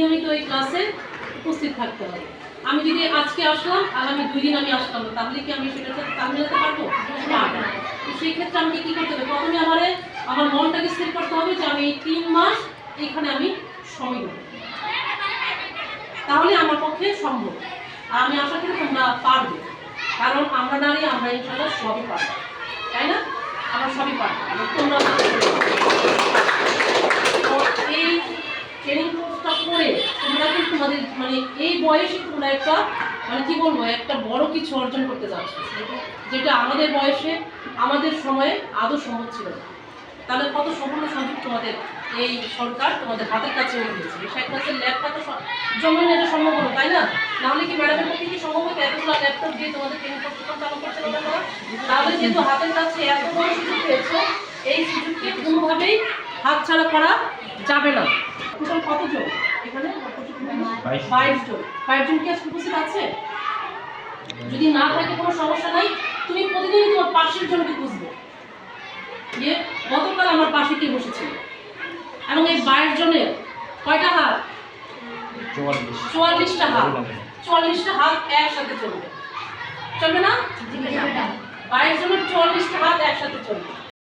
নিয়মিত এই ক্লাসে উপস্থিত থাকতে হবে। আমি যদি আজকে আসলাম আর আমি দুই দিন আমি আসলাম না তাহলে কি আমি সাথে তাল মেলাতে পারব। তো সেই ক্ষেত্রে আমাকে কি করতে হবে? প্রথমে আমার আমার মনটাকে স্থির করতে হবে যে আমি তিন মাস এখানে আমি সময় তাহলে আমার পক্ষে সম্ভব। আর আমি আশা করি তোমরা পারবে। কারণ আমরা নারী, আমরা ইনশাল্লাহ সবই পারব। তাই না? আমরা সবই পারব। তোমরা পারবে। তো এই ট্রেনিং কোর্সটা করে তোমরা কিন্তু তোমাদের মানে এই বয়সে তোমরা একটা মানে কি বলব, একটা বড় কিছু অর্জন করতে যাচ্ছ যেটা আমাদের বয়সে, আমাদের সময়ে আদৌ সম্ভব ছিল না। তাহলে কত সম্পূর্ণ সুযোগ তোমাদের এই সরকার তোমাদের হাতের কাছে এনে এই শেখ হাসিনার ল্যাবটা তো জমিয়ে নেওয়া সম্ভব হলো, তাই না? নাহলে কি ম্যাডামের পক্ষে কি সম্ভব হতো? এতগুলো ল্যাপটপ দিয়ে তোমাদের ট্রেনিং প্রশিক্ষণ চালু করতে পারবে না? তাহলে যেহেতু হাতের কাছে এত বড় সুযোগ পেয়েছ, এই সুযোগকে কোনোভাবেই হাতছাড়া করা যাবে না। বাইশ। জন। বাইশ জন। কি আজকে উপস্থিত আছে? যদি না থাকে কোনো সমস্যা নাই তুমি প্রতিদিনই তোমার পাশের জনকে খুঁজবে। যে গতকাল আমার পাশে কে বসেছিল? এবং এই বাইশ জনের কয়টা হাত? চুয়াল্লিশটা হাত। চুয়াল্লিশটা হাত একসাথে চলবে। চলবে না? বাইশ জনের চুয়াল্লিশটা হাত একসাথে চলবে।